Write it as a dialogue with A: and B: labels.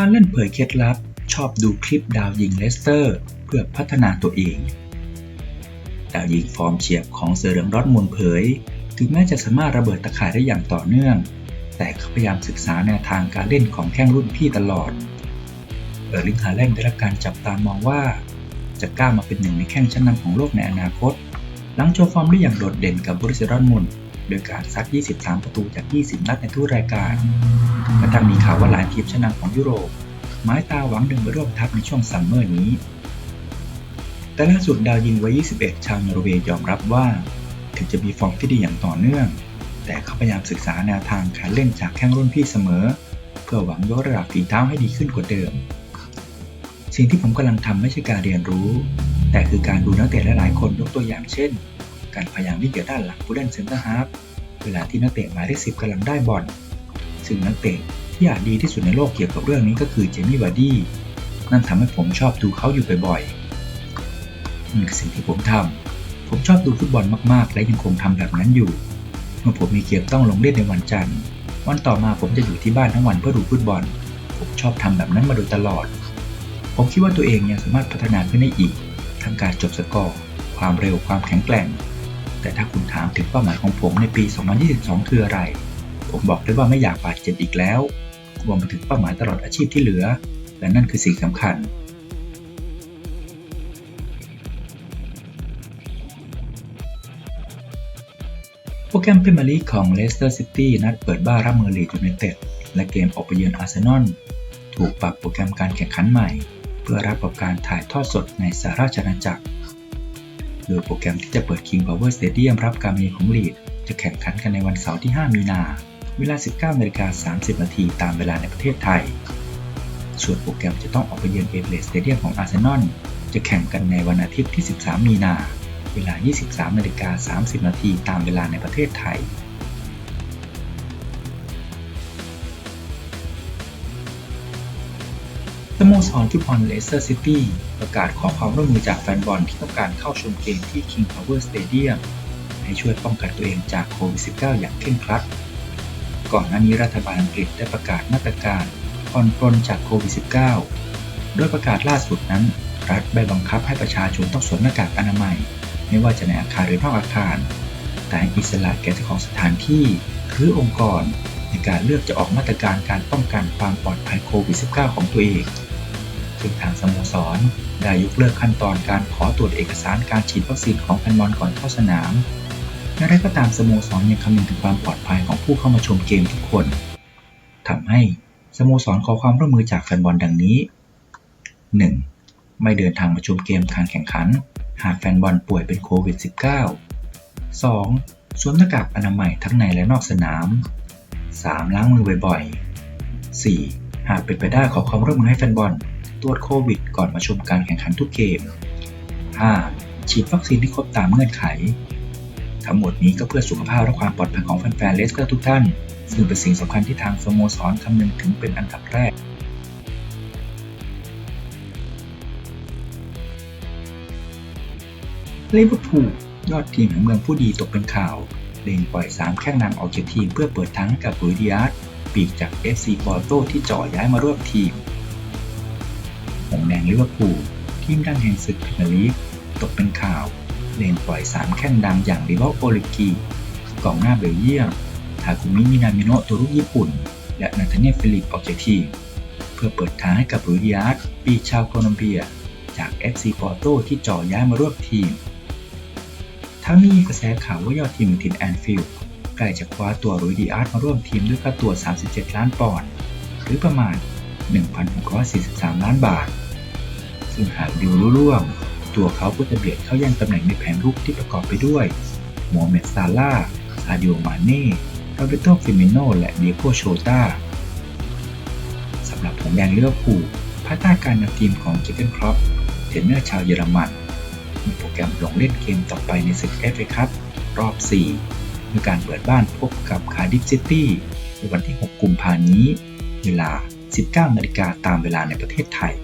A: าเล่นเผยเคล็ดลับ ชอบดูคลิปดาวยิงเลสเตอร์ เพื่อพัฒนาตัวเอง ดาวยิงฟอร์มเฉียบของเสือเหลืองรอดมุนเผย ถึงแม้จะสามารถระเบิดตะข่ายได้อย่างต่อเนื่อง แต่เขาพยายามศึกษาแนวทางการเล่นของแข้งรุ่นพี่ตลอด เออร์ลิงฮาแลนด์ได้รับการจับตามองว่า จะกล้ามาเป็นหนึ่งในแข้งชั้นนำของโลกในอนาคต หลังโชว์ฟอร์มได้อย่างโดดเด่นกับบริษัทดอร์ทมุน โดยการซัด 23 ประตูจาก 20 นัดในทุกรายการกระทั่งมีข่าวว่าหลายทีมชั้นนำของยุโรปหมายตาหวังดึงไปร่วมทัพในช่วงซัมเมอร์นี้ แต่ล่าสุดดาวยิงวัย 21 ชาวนอร์เวย์ยอมรับว่า ถึงจะมีฟอร์มที่ดีอย่างต่อเนื่อง แต่เขาพยายามศึกษาแนวทางการเล่นจากแข้งรุ่นพี่เสมอ เพื่อหวังยกระดับฝีเท้าให้ดีขึ้นกว่าเดิม สิ่งที่ผมกำลังทำไม่ใช่การเรียนรู้ แต่คือการดูนักเตะหลายๆคนยกตัวอย่างเช่น การพยายามวิ่งเกี่ยวด้านหลังผู้เล่นเซนเตอร์ฮาร์ฟเวลาที่นักเตะหมายเลขสิบกำลังได้บอลซึ่งนักเตะที่อาจดีที่สุดในโลกเกี่ยวกับเรื่องนี้ก็คือเจมี่วาร์ดี้นั่นทำให้ผมชอบดูเขาอยู่บ่อยๆนั่นคือสิ่งที่ผมทำผมชอบดูฟุตบอลมากๆ และยังคงทำแบบนั้นอยู่ เมื่อผมมีเกมต้องลงเล่นในวันจันทร์วันต่อมาผมจะอยู่ที่บ้านทั้งวันเพื่อดูฟุตบอล ผมชอบทำแบบนั้นมาโดยตลอด ผมคิดว่าตัวเองยังสามารถพัฒนาขึ้นได้อีก ทั้งการจบสกอร์ ความเร็วความแข็งแกร่ง แต่ถ้าคุณถามถึงเป้าหมายของผมในปี 2022 คืออะไร ผมบอกได้ว่าไม่อยากบาดเจ็บอีกแล้ว รวมไปถึงเป้าหมายตลอดอาชีพที่เหลือ และนั่นคือสิ่งสำคัญ โปรแกรมพรีเมียร์ลีของเลสเตอร์ซิตี้นัดเปิดบ้ารับมือลีดยูไนเต็ดและเกมออกไปเยือนอาร์เซนอลถูกปรับโปรแกรมการแข่งขันใหม่ เพื่อรับกับการถ่ายทอดสดในสหราชอาณาจักร โดยโปรแกรมที่จะเปิด King Power Stadium รับการมีของลีด จะแข่งขันกันในวันเสาร์ที่ 5 มีนา เวลา 19นาฬิกา30 นาทีตามเวลาในประเทศไทย ส่วนโปรแกรมจะต้องออกไปเยือนเอเบรสเตเดียมของอาร์เซนอล จะแข่งกันในวันอาทิตย์ที่ 13 มีนา เวลา 23นาฬิกา30 นาทีตามเวลาในประเทศไทย โมสรฟุตบอลเลสเตอร์ซิตี้ประกาศขอความร่วมมือจากแฟนบอลที่ต้องการเข้าชมเกมที่ King Power Stadium ให้ช่วยป้องกันตัวเองจากโควิด -19 อย่างเคร่งครัด ก่อนหน้านี้รัฐบาลอังกฤษได้ประกาศมาตรการผ่อนปลนจากโควิด -19 โดยประกาศล่าสุดนั้น รัฐได้บังคับให้ประชาชนต้องสวมหน้ากากอนามัย ไม่ว่าจะในอาคารหรือนอกอาคาร แต่ให้อิสระแก่เจ้าของสถานที่หรือองค์กรในการเลือกจะออกมาตรการการป้องกันความปลอดภัยโควิด -19 ของตัวเอง ซึ่งทางสโมสร ได้ยกเลิกขั้นตอนการขอตรวจเอกสารการฉีดวัคซีนของแฟนบอลก่อนเข้าสนามอย่างไรก็ตามสโมสรยังคำนึงถึงความปลอดภัยของผู้เข้ามาชมเกมทุกคนทำให้สโมสรขอความร่วมมือจากแฟนบอลดังนี้ 1. ไม่เดินทางมาชมเกมการแข่งขัน หากแฟนบอลป่วยเป็นโควิด -19 2. สวมหน้ากากอนามัยทั้งในและนอกสนาม 3. ล้างมือบ่อยๆ 4. หากเป็นไปได้ขอความร่วมมือให้แฟนบอลตรวจโควิด ก่อนมาชมการแข่งขันทุกเกม 5. ฉีดวัคซีนที่ครบตามเงื่อนไข ทั้งหมดนี้ก็เพื่อสุขภาพและความปลอดภัยของแฟนๆเลสเตอร์ทุกท่าน ซึ่งเป็นสิ่งสำคัญที่ทางสโมสรคำนึงถึงเป็นอันดับแรกลิเวอร์พูลยอดทีมแห่งเมืองผู้ดีตกเป็นข่าวเล็งปล่อย 3 แข้งนำออกจากทีมเพื่อเปิดทางให้กับลุยดิอาร์ ปีกจาก FC ปอร์โตที่จ่อย้ายมาร่วมทีมหงแดงลิเวอร์พูลทีมดังแห่งศึกพรีเมียร์ลีกตกเป็นข่าวเล็งปล่อย 3 แข้งดังอย่างริวอลโอลิกีกองหน้าเบลเยียมทาคุมิมินามิโนะตัวลูกญี่ปุ่น และนาธาเนียลฟิลิปออกจากทีมเพื่อเปิดทางให้กับลุยดิอาร์ปีชาวโคลอมเบีย จาก FC ปอร์โตที่จ่อย้ายมาร่วมทีมทั้งนี้กระแสข่าวว่ายอดทีมถิ่นแอนฟิลด์ ใกล้จะคว้าตัวรุยดีอาร์ตมาร่วมทีมด้วยค่าตัว 37 ล้านปอนด์หรือประมาณ 1,643 ล้านบาท ซึ่งหากดิวรุ่ร่วง ตัวเขาก็จะเบียดเข้าย่งตำแหน่งในแผนรุกที่ประกอบไปด้วยโมเมดซาร่าซาดิโอมาเน่โรเบโตฟิมิโนและเดียโกโชตาสำหรับผงแดงเลิเวอร์พูลภายใต้การนำทีมของเจเกนครอปเทรนเนอร์ชาวเยอรมันมีโปรแกรมลงเล่นเกมต่อไปในศึกเอฟเอคัพรอบ 4 มีการเปิดบ้านพบกับคาร์ดิฟซิตี้ในวันที่ 6 กุมภาพันธ์นี้ เวลา 19นาฬิกาตามเวลาในประเทศไทย